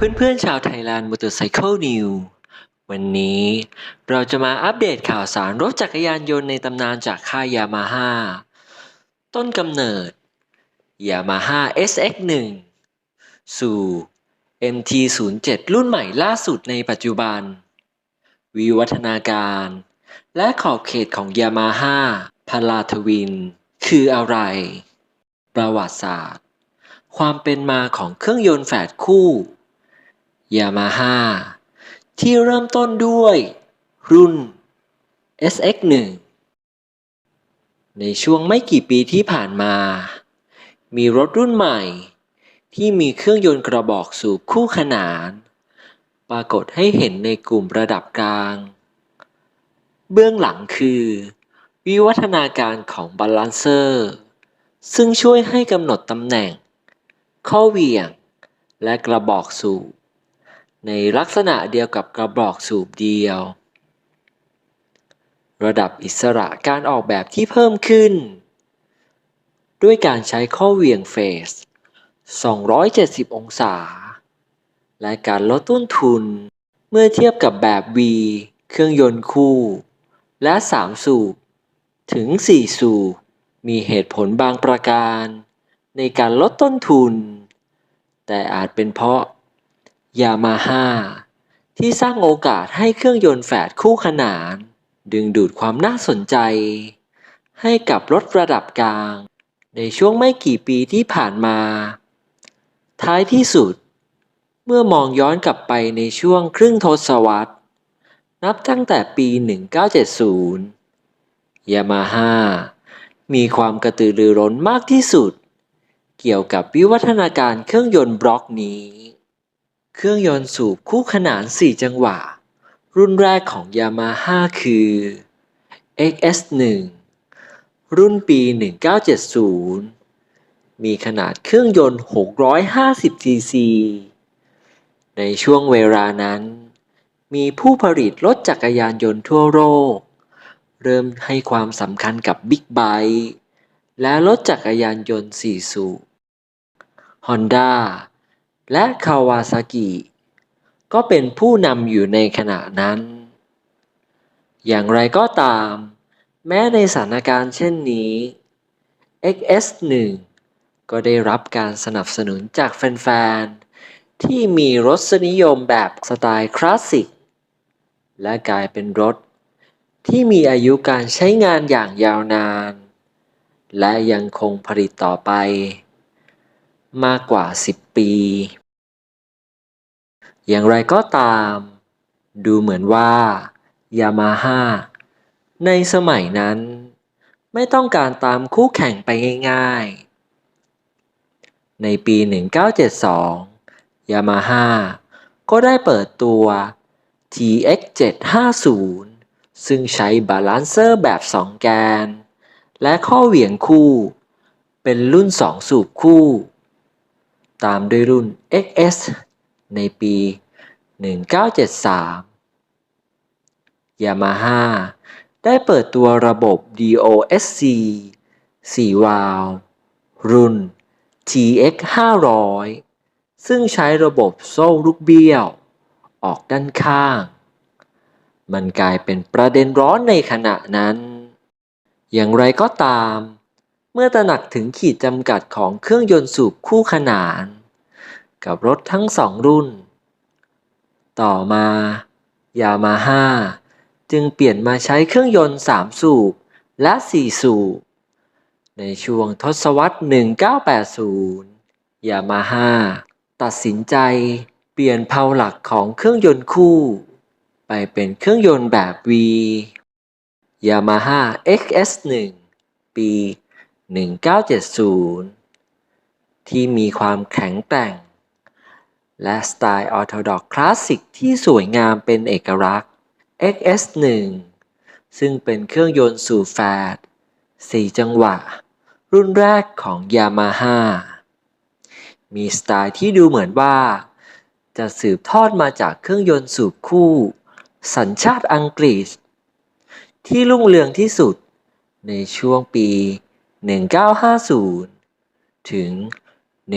เพื่อนๆชาวไทยแลนด์มอเตอร์ไซค์นิววันนี้เราจะมาอัปเดตข่าวสารรถจักรยานยนต์ในตำนานจากค่ายยามาฮ่าต้นกำเนิดยามาฮ่า SX1 สู่ MT07 รุ่นใหม่ล่าสุดในปัจจุบัน วิวัฒนาการ และขอบเขตของยามาฮ่าพาราทวิน คืออะไร ประวัติศาสตร์ ความเป็นมาของเครื่องยนต์แฝดคู่ ยามาฮ่าที่เริ่มต้นด้วยรุ่น SX1 ในช่วงไม่กี่ปีที่ผ่านมา มีรถรุ่นใหม่ ที่มีเครื่องยนต์กระบอกสูบคู่ขนาน ปรากฏให้เห็นในกลุ่มระดับกลาง เบื้องหลังคือ วิวัฒนาการของบาลานเซอร์ ซึ่งช่วยให้กำหนดตำแหน่ง ข้อเหวี่ยง และกระบอกสูบ ในลักษณะเดียวกับกระบอกสูบเดียว ระดับอิสระการออกแบบที่เพิ่มขึ้น ด้วยการใช้ข้อเหวี่ยงเฟส 270 องศา และการลดต้นทุนเมื่อเทียบกับแบบ V เครื่องยนต์คู่ และ 3 สูบ ถึง 4 สูบ มีเหตุผลบางประการ ในการลดต้นทุน แต่อาจเป็นเพราะ ยามาฮ่าที่สร้างโอกาสให้เครื่องยนต์แฝดคู่ขนาน ดึงดูดความน่าสนใจ ให้กับรถระดับกลาง ในช่วงไม่กี่ปีที่ผ่านมา ท้ายที่สุด เมื่อมองย้อนกลับไปในช่วงครึ่งทศวรรษ นับตั้งแต่ปี 1970 ยามาฮ่ามีความกระตือรือร้นมากที่สุด เกี่ยวกับวิวัฒนาการเครื่องยนต์บล็อกนี้ เครื่องยนต์สูบคู่ขนาน 4 จังหวะ รุ่นแรกของยามาฮ่าคือ XS1 รุ่นปี 1970 มีขนาดเครื่องยนต์ 650 cc ในช่วงเวลานั้น มีผู้ผลิตรถจักรยานยนต์ทั่วโลก เริ่มให้ความสำคัญกับบิ๊กไบค์และรถจักรยานยนต์สี่สูบ Honda และคาวาซากิก็เป็นผู้นำอยู่ในขณะนั้น อย่างไรก็ตาม แม้ในสถานการณ์เช่นนี้ XS1 ก็ได้รับการสนับสนุนจากแฟนๆ ที่มีรสนิยมแบบสไตล์คลาสสิก และกลายเป็นรถที่มีอายุการใช้งานอย่างยาวนาน และยังคงผลิตต่อไป มากกว่า 10 ปี อย่างไรก็ตาม ดูเหมือนว่ายามาฮ่าในสมัยนั้น ไม่ต้องการตามคู่แข่งไปง่าย ๆ ในปี 1972 ยามาฮ่าก็ได้เปิดตัว TX750 ซึ่งใช้บาลานเซอร์แบบ 2 แกน และข้อเหวี่ยงคู่ เป็นรุ่น 2 สูบคู่ ตามด้วยรุ่น XS ในปี 1973ยามาฮ่าได้เปิดตัวระบบ DOSC 4 วาล์วรุ่น TX 500 ซึ่งใช้ระบบโซ่ลูกเบี้ยว ออกด้านข้าง มันกลายเป็นประเด็นร้อนในขณะนั้น อย่างไรก็ตาม เมื่อตระหนักถึงขีดจำกัดของเครื่องยนต์สูบคู่ขนาน กับรถทั้งสองรุ่น ต่อมายามาฮ่าจึงเปลี่ยนมาใช้เครื่องยนต์ 3 สูบและ 4 สูบ ในช่วงทศวรรษ 1980 ยามาฮ่าตัดสินใจเปลี่ยนเพาหลักของเครื่องยนต์คู่ ไปเป็นเครื่องยนต์แบบ V Yamaha XS1 ปี 1970 ที่มีความแข็งแกร่ง และสไตล์ออร์โธดอกคลาสสิกที่สวยงามเป็นเอกลักษณ์ XS1 ซึ่งเป็นเครื่องยนต์สูบแฟด4 จังหวะ รุ่นแรกของ Yamaha มีสไตล์ที่ดูเหมือนว่า จะสืบทอดมาจากเครื่องยนต์สูบคู่ สัญชาติอังกฤษ ที่รุ่งเรืองที่สุดในช่วงปี 1950 ถึง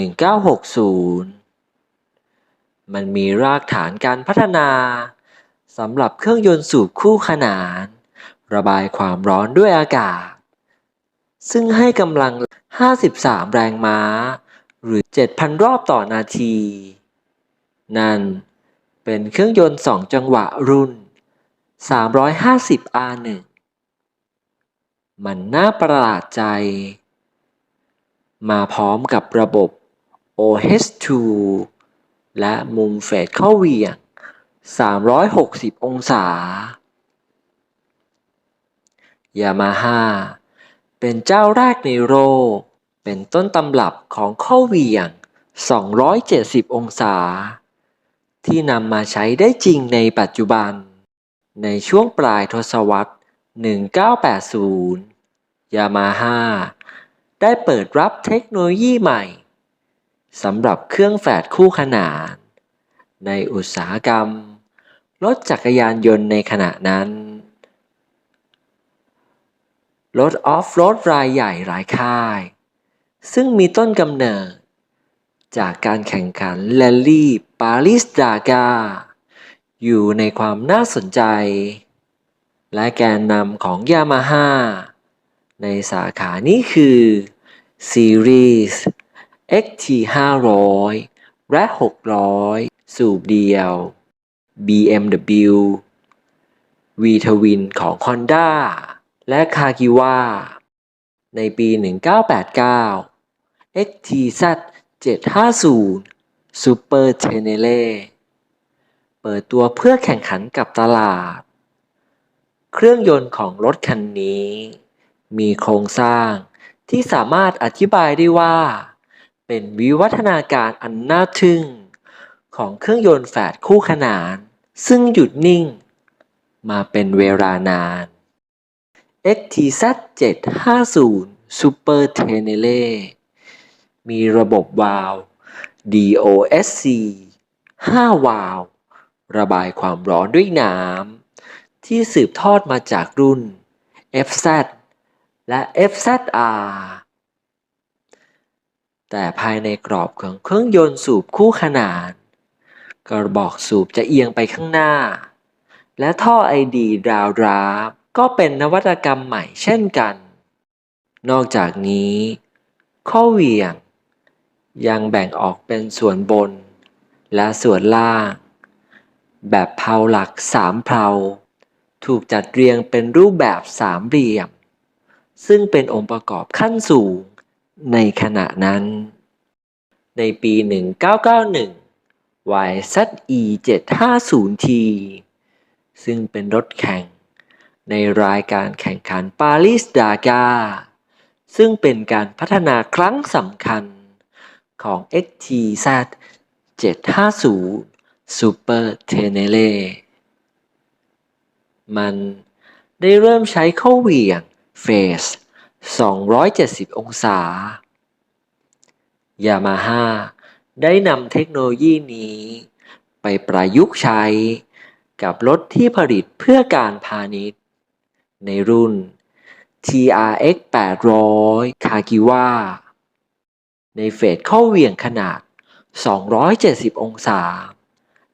1960 มันมีรากฐานการพัฒนาสำหรับเครื่องยนต์สูบคู่ขนาน ระบายความร้อนด้วยอากาศ ซึ่งให้กำลัง 53 แรงม้า หรือ 7,000 รอบต่อนาที นั่นเป็นเครื่องยนต์ 2 จังหวะรุ่น 350 R1 มันน่าประหลาดใจ มาพร้อมกับระบบ OH2 และมุมเฟดเข้าเวียง 360 องศายามาฮ่าเป็นเจ้าแรกในโลกเป็นต้นตำรับของข้อเวียง 270 องศา ที่นำมาใช้ได้จริงในปัจจุบัน ในช่วงปลายทศวรรษ 1980 ยามาฮ่าได้เปิดรับเทคโนโลยีใหม่สำหรับเครื่องแฝดคู่ขนาน ในอุตสาหกรรม รถจักรยานยนต์ในขณะนั้น รถออฟโรดรายใหญ่หลายค่าย ซึ่งมีต้นกำเนิด จากการแข่งขันแรลลี่ปารีสดากา อยู่ในความน่าสนใจ และแกนนำของยามาฮ่า ในสาขานี้คือซีรีส์ XT 500 และ 600 สูบเดียว BMW V Twin ของ Honda และคากิว a ในปี 1989 XTZ 750 Super Tenere เปิดตัวเพื่อแข่งขันกับตลาด เครื่องยนต์ของรถคันนี้ มีโครงสร้าง ที่สามารถอธิบายได้ว่า เป็นวิวัฒนาการอันน่าทึ่ง ของเครื่องยนต์แฝดคู่ขนาน ซึ่งหยุดนิ่ง มาเป็นเวลานาน XTZ 750 Super Tenere มีระบบวาล์ว DOSC 5 วาล์วระบายความร้อนด้วยน้ำที่สืบทอดมาจากรุ่น FZ และ FZR แต่ภายในกรอบของเครื่องยนต์สูบคู่ขนาน กระบอกสูบจะเอียงไปข้างหน้า และท่อไอดีดาวดราฟก็เป็นนวัตกรรมใหม่เช่นกัน นอกจากนี้ ข้อเหวี่ยง ยังแบ่งออกเป็นส่วนบน และส่วนล่าง แบบเพลาหลักสามเพลาถูกจัดเรียงเป็นรูปแบบสามเหลี่ยม ซึ่งเป็นองค์ประกอบขั้นสูงในขณะนั้น ในปี 1991 YZE 750T ซึ่งเป็นรถแข่ง ในรายการแข่งขันปารีสดากา ซึ่งเป็นการพัฒนาครั้งสำคัญของ XTZ 750 Super Tenere มันได้เริ่มใช้เข้าเหวี่ยง เฟส270 องศายามาฮ่าได้นำเทคโนโลยีนี้ ไปประยุกต์ใช้ กับรถที่ผลิตเพื่อการพาณิชย์ ในรุ่น TRX 800 คากิว a ในเฟสเข้าเหวี่ยงขนาด 270 องศา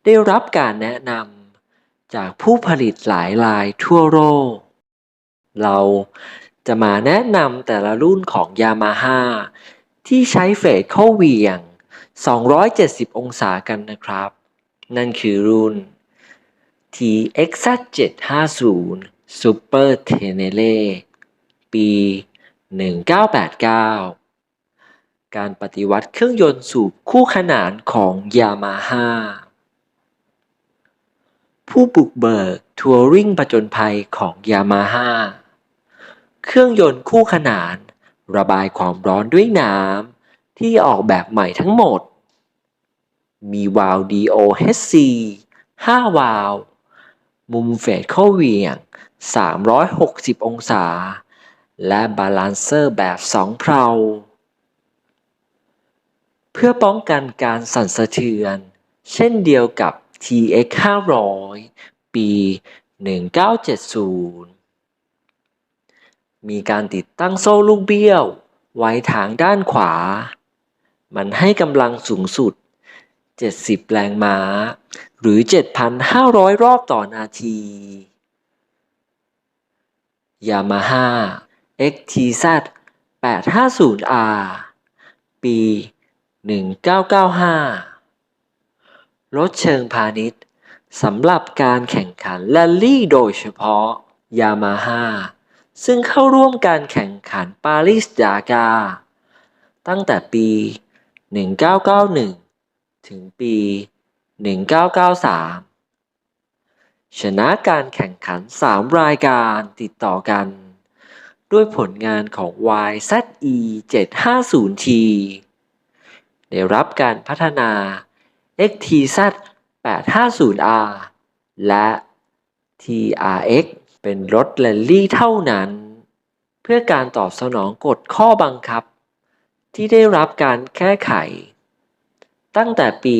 ได้รับการแนะนำจากผู้ผลิตหลายรายทั่วโลก เราจะมาแนะนำแต่ละรุ่นของยามาฮ่าที่ใช้เฟสเข้าเวียง 270 องศากันนะครับ นั่นคือรุ่น TXZ 750 Super Tenere ปี 1989 การปฏิวัติเครื่องยนต์สูบคู่ขนานของยามาฮ่าผู้บุกเบิกทัวริงผจญภัยของยามาฮ่า เครื่องยนต์คู่ขนาน ระบายความร้อนด้วยน้ำที่ออกแบบใหม่ทั้งหมด มีวาล์ว DOHC 5 วาล์วมุมเฟสเข้าเหวี่ยง 360 องศา และบาลานเซอร์แบบ 2 เพลาเพื่อป้องกันการสั่นสะเทือน เช่นเดียวกับ TX 500 ปี 1970 มีการติดตั้งโซ่ลูกเบี้ยว ไว้ทางด้านขวา มันให้กำลังสูงสุด 70 แรงม้า หรือ 7,500 รอบต่อนาที Yamaha XTZ 850R ปี 1995 รถเชิงพาณิชย์สำหรับการแข่งขันแรลลี่โดยเฉพาะ Yamaha ซึ่งเข้าร่วมการแข่งขันปารีสดากา ตั้งแต่ปี 1991 ถึงปี 1993 ชนะการแข่งขัน 3 รายการติดต่อกัน ด้วยผลงานของ YZE 750T ได้รับการพัฒนา XTZ 850R และ TRX เป็นรถแรลลี่เท่านั้น เพื่อการตอบสนองกฎข้อบังคับ ที่ได้รับการแก้ไข ตั้งแต่ปี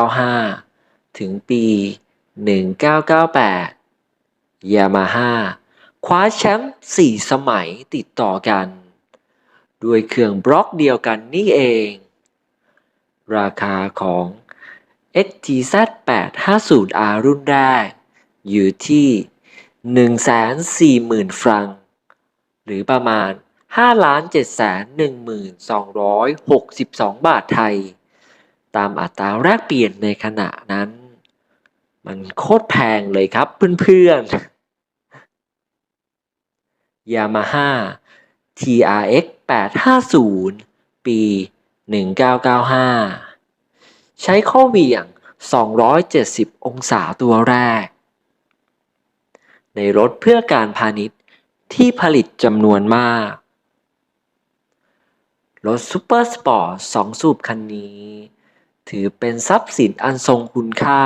1995 ถึงปี 1998 ยามาฮ่าคว้าแชมป์4สมัยติดต่อกัน ด้วยเครื่องบล็อกเดียวกันนี่เอง ราคาของ XTZ 850R รุ่นแรก อยู่ที่ 140,000 ฟรัง หรือประมาณ 5,711,262 บาทไทย ตามอัตราแลกเปลี่ยนในขณะนั้น มันโคตรแพงเลยครับเพื่อนๆ Yamaha TRX 850 ปี 1995 ใช้ข้อเหวี่ยง 270 องศาตัวแรก ในรถเพื่อการพาณิชย์ที่ผลิตจำนวนมาก รถซูเปอร์สปอร์ต2สูบคันนี้ ถือเป็นทรัพย์สินอันทรงคุณค่า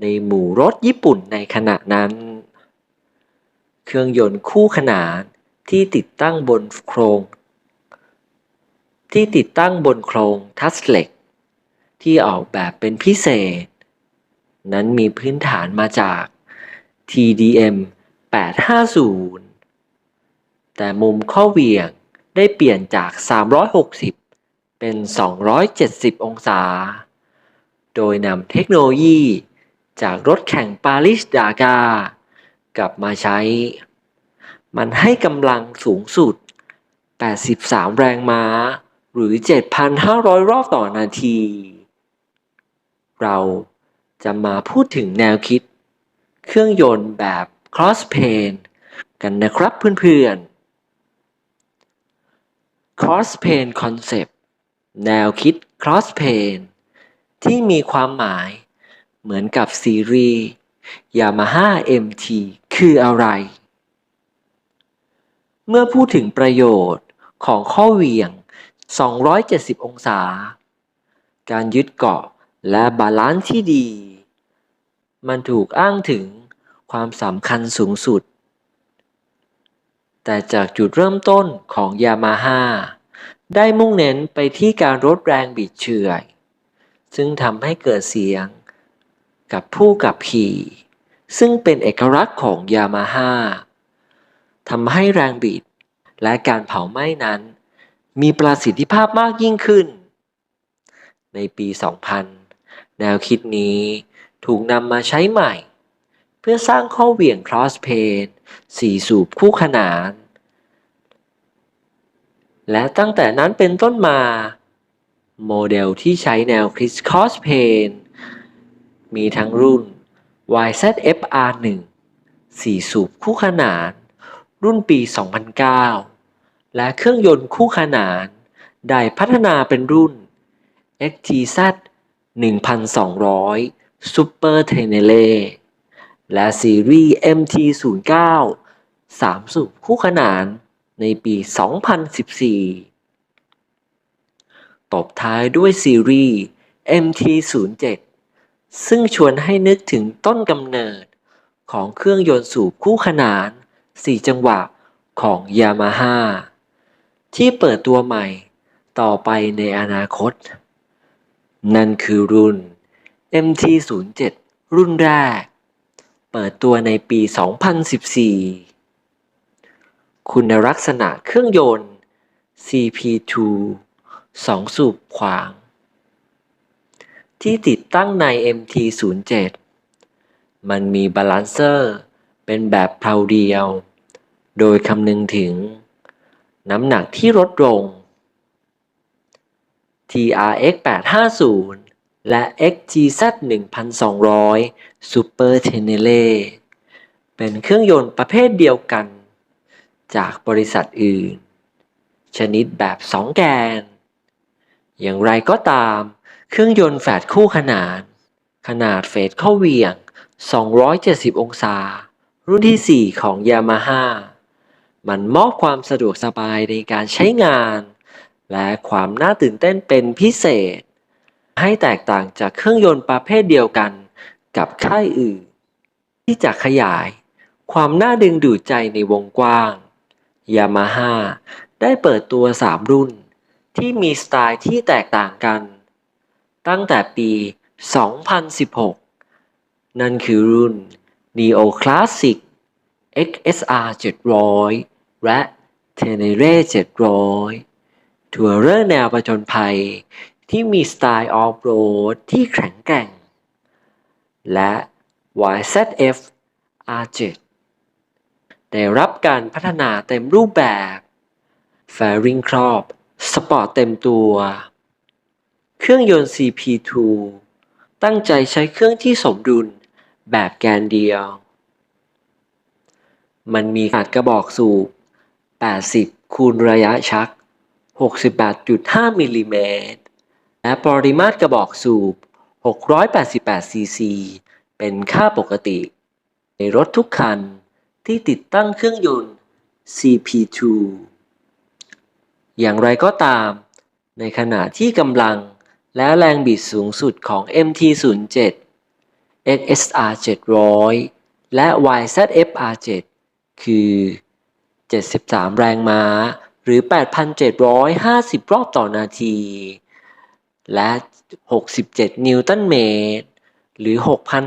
ในหมู่รถญี่ปุ่นในขณะนั้น เครื่องยนต์คู่ขนานที่ติดตั้งบนโครง ที่ติดตั้งบนโครงทัสเหล็กที่ออกแบบเป็นพิเศษ นั้นมีพื้นฐานมาจาก TDM 850 แต่มุมข้อเหวี่ยงได้เปลี่ยนจาก 360 เป็น 270 องศา โดยนำเทคโนโลยีจากรถแข่งปารีสดากากลับมาใช้ มันให้กำลังสูงสุด 83 แรงม้า หรือ 7,500 รอบต่อนาที เราจะมาพูดถึงแนวคิด เครื่องยนต์แบบ cross plane กันนะครับเพื่อนๆ cross plane concept แนวคิด cross plane ที่มีความหมายเหมือนกับซีรีส์ Yamaha MT คืออะไร เมื่อพูดถึงประโยชน์ของข้อเหวี่ยง 270 องศา การยึดเกาะและบาลานซ์ที่ดี มันถูกอ้างถึงความสำคัญสูงสุด แต่จากจุดเริ่มต้นของยามาฮ่าได้มุ่งเน้นไปที่การลดแรงบิดเฉื่อย ซึ่งทำให้เกิดเสียงกับผู้กับขี่ ซึ่งเป็นเอกลักษณ์ของยามาฮ่าทำให้แรงบิดและการเผาไหม้นั้น มีประสิทธิภาพมากยิ่งขึ้น ในปี 2000 แนวคิดนี้ ถูกนำมาใช้ใหม่ เพื่อสร้างข้อเหวี่ยง cross plane สี่สูบคู่ขนาน และตั้งแต่นั้นเป็นต้นมา โมเดลที่ใช้แนว crisscross plane มีทั้งรุ่น YZF-R1 4สูบคู่ขนาน รุ่นปี 2009 และเครื่องยนต์คู่ขนาน ได้พัฒนาเป็นรุ่น XTZ 1200 Super Tenere และซีรีส์ MT09 3สูบคู่ขนานในปี 2014 ตบท้ายด้วยซีรีส์ MT07 ซึ่งชวนให้นึกถึงต้นกำเนิดของเครื่องยนต์สูบคู่ขนาน 4 จังหวะของ Yamaha ที่เปิดตัวใหม่ต่อไปในอนาคต นั่นคือรุ่น MT07 รุ่นแรก เปิดตัวในปี 2014 คุณลักษณะเครื่องยนต์ CP2 2 สูบขวาง ที่ติดตั้งใน MT07 มันมีบาลานเซอร์เป็นแบบเพลาเดียว โดยคำนึงถึง น้ำหนักที่ลดลง TRX 850 และ XGZ 1200 Super Tenere เป็นเครื่องยนต์ประเภทเดียวกัน จากบริษัทอื่น ชนิดแบบ 2 แกน อย่างไรก็ตาม เครื่องยนต์แฝดคู่ขนาน ขนาดเฟสเข้าเวียง 270 องศา รุ่นที่ 4 ของ Yamaha มันมอบความสะดวกสบายในการใช้งาน และความน่าตื่นเต้นเป็นพิเศษ ให้แตกต่างจากเครื่องยนต์ประเภทเดียวกันกับค่ายอื่น ที่จะขยายความน่าดึงดูดใจในวงกว้าง Yamaha ได้เปิดตัว 3 รุ่น ที่มีสไตล์ที่แตกต่างกัน ตั้งแต่ปี 2016 นั่นคือรุ่น Neo Classic XSR 700 และ Tenere 700 ทัวร์เรอร์แนวประจนภัย ที่มีสไตล์ออฟโรดที่แข็งแกร่ง และ YZF R7 ได้รับการพัฒนาเต็มรูปแบบแฟริงครอบ สปอร์ตเต็มตัว เครื่องยนต์ CP2 ตั้งใจใช้เครื่องที่สมดุลแบบแกนเดียว มันมีขนาดกระบอกสูบ 80 คูณระยะชัก 68.5 มิลลิเมตร และปริมาตรกระบอกสูบ 688 ซีซี เป็นค่าปกติ ในรถทุกคันที่ติดตั้งเครื่องยนต์ CP2 อย่างไรก็ตาม ในขณะที่กำลังและแรงบิดสูงสุดของ MT07 XSR 700 และ YZF R7 คือ 73 แรงม้า หรือ 8,750 รอบต่อนาที และ 67 นิวตันเมตร หรือ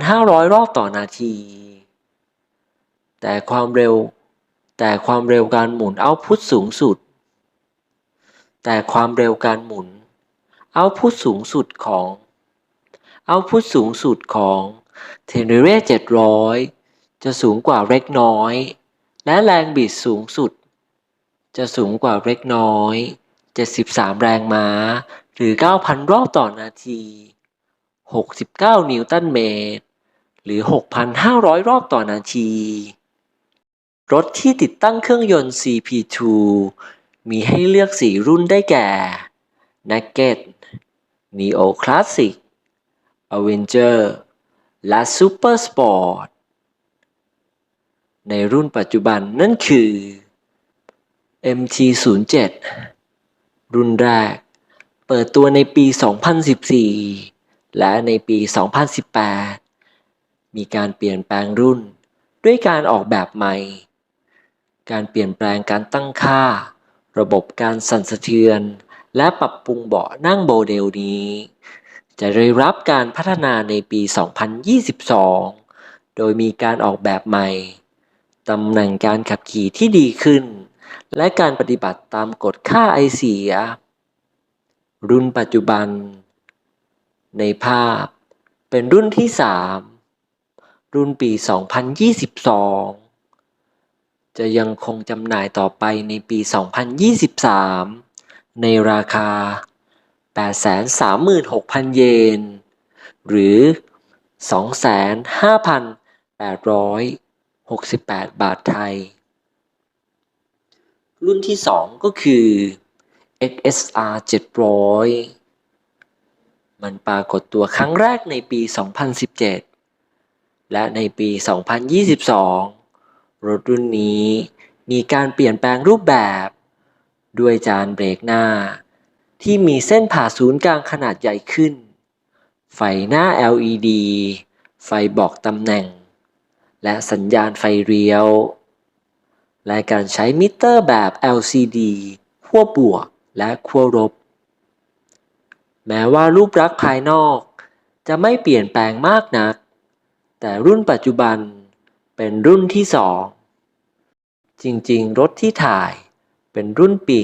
6,500 รอบต่อนาที แต่ความเร็ว แต่ความเร็วการหมุนเอาพุทสูงสุด แต่ความเร็วการหมุนเอาพุทสูงสุดของเอาพุทสูงสุดของเทเนเร700 จะสูงกว่าเล็กน้อย และแรงบิดสูงสุด จะสูงกว่าเล็กน้อย 73 แรงม้า หรือ 9,000 รอบต่อนาที 69 นิวตันเมตร หรือ 6,500 รอบต่อนาที รถที่ติดตั้งเครื่องยนต์ CP2 มีให้เลือก 4 รุ่นได้แก่ Naked Neo Classic Avenger และ Super Sport ในรุ่นปัจจุบันนั่นคือ MT07 รุ่นแรก เปิดตัวในปี 2014 และในปี 2018 มีการเปลี่ยนแปลงรุ่น ด้วยการออกแบบใหม่ การเปลี่ยนแปลงการตั้งค่า ระบบการสั่นสะเทือน และปรับปรุงเบาะนั่งโมเดลนี้ จะได้รับการพัฒนาในปี 2022 โดยมีการออกแบบใหม่ ตำแหน่งการขับขี่ที่ดีขึ้น และการปฏิบัติตามกฎค่าไอเสีย รุ่นปัจจุบัน ในภาพเป็นรุ่นที่ 3 รุ่นปี 2022 จะยังคงจำหน่ายต่อไปในปี 2023 ในราคา 836,000 เยน หรือ 25,868 บาทไทย รุ่นที่ 2 ก็คือ XSR 700 มันปรากฏตัวครั้งแรกในปี 2017 และในปี 2022 รถรุ่นนี้มีการเปลี่ยนแปลงรูปแบบ ด้วยจานเบรกหน้า ที่มีเส้นผ่าศูนย์กลางขนาดใหญ่ขึ้น ไฟหน้า LED ไฟบอกตำแหน่ง และสัญญาณไฟเลี้ยว และการใช้มิเตอร์แบบ LCD ขั้วบวก และขั้วลบ แม้ว่ารูปลักษณ์ภายนอก จะไม่เปลี่ยนแปลงมากนัก แต่รุ่นปัจจุบันเป็นรุ่นที่สองจริงๆ รถที่ถ่ายเป็นรุ่นปี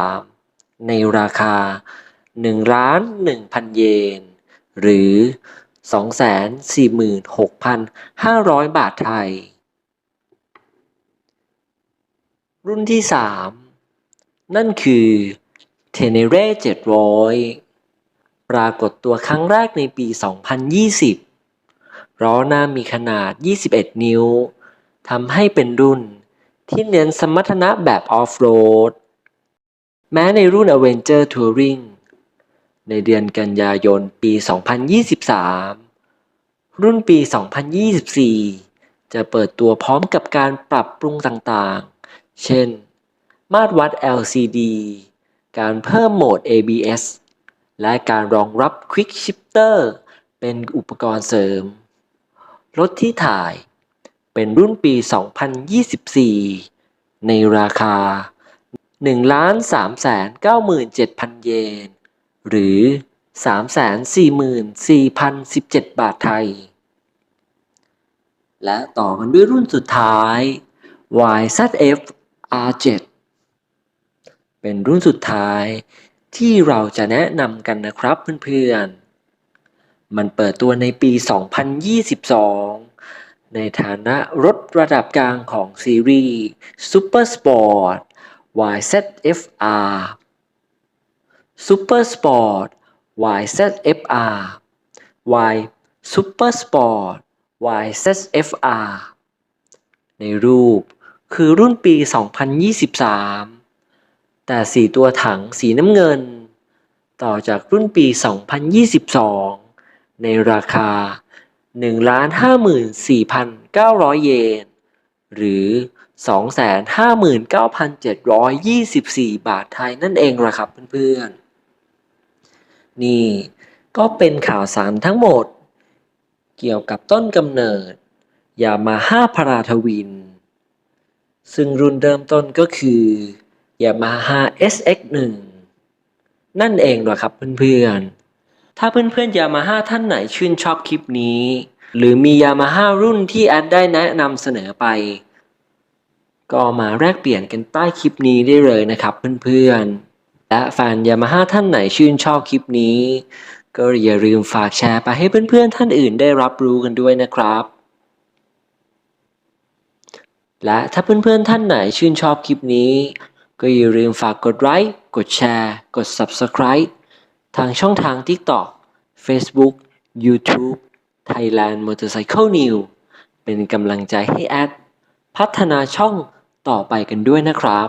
2023 ในราคา1ล้าน1,000 เยน หรือ 246,500 บาทไทย รุ่นที่ 3 นั่นคือ Tenere 700 ปรากฏตัวครั้งแรกในปี 2020 ล้อหน้ามีขนาด 21 นิ้ว ทำให้เป็นรุ่นที่เน้นสมรรถนะแบบออฟโรด แม้ในรุ่น Avenger Touring ในเดือนกันยายนปี 2023 รุ่นปี 2024 จะเปิดตัวพร้อมกับการปรับปรุงต่างๆ เช่น มาตรวัด LCD การเพิ่มโหมด ABS และการรองรับ Quick Shifter เป็นอุปกรณ์เสริม รถที่ถ่ายเป็นรุ่นปี 2024 ในราคา 1,397,000 เยน หรือ 344,017 บาทไทย และต่อกันด้วยรุ่นสุดท้าย YZF R7 เป็นรุ่นสุดท้าย ที่เราจะแนะนำกันนะครับเพื่อนๆ มันเปิดตัวในปี 2022 ในฐานะรถระดับกลางของซีรีส์ Super Sport YZF-R Super Sport YZF-R Y Super Sport YZF-R ในรูปคือรุ่นปี 2023 แต่สีตัวถังสีน้ำเงิน ต่อจากรุ่นปี 2022 ในราคา 1,54,900 เยน หรือ 259,724 บาทไทยนั่นเองละครับเพื่อนๆ นี่ก็เป็นข่าวสารทั้งหมด เกี่ยวกับต้นกำเนิด ยามาฮ่าพาราทวิน ซึ่งรุ่นเริ่มต้นก็คือ Yamaha SX1 นั่นเองเหรอครับเพื่อนๆ ถ้าเพื่อนๆ Yamaha ท่านไหนชื่นชอบคลิปนี้ หรือมี Yamaha รุ่นที่แอดได้แนะนำเสนอไป ก็มาแลกเปลี่ยนกันใต้คลิปนี้ได้เลยนะครับเพื่อนๆ และแฟน Yamaha ท่านไหนชื่นชอบคลิปนี้ ก็อย่าลืมฝากแชร์ไปให้เพื่อนๆ ท่านอื่นได้รับรู้กันด้วยนะครับและถ้าเพื่อนๆท่านไหนชื่นชอบคลิปนี้ ก็อย่าลืมฝากกดไลค์กดแชร์ กด Subscribe ทางช่องทาง TikTok Facebook YouTube Thailand Motorcycle New เป็นกำลังใจให้แอด พัฒนาช่องต่อไปกันด้วยนะครับ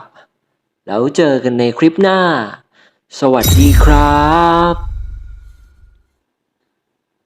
แล้วเจอกันในคลิปหน้า สวัสดีครับ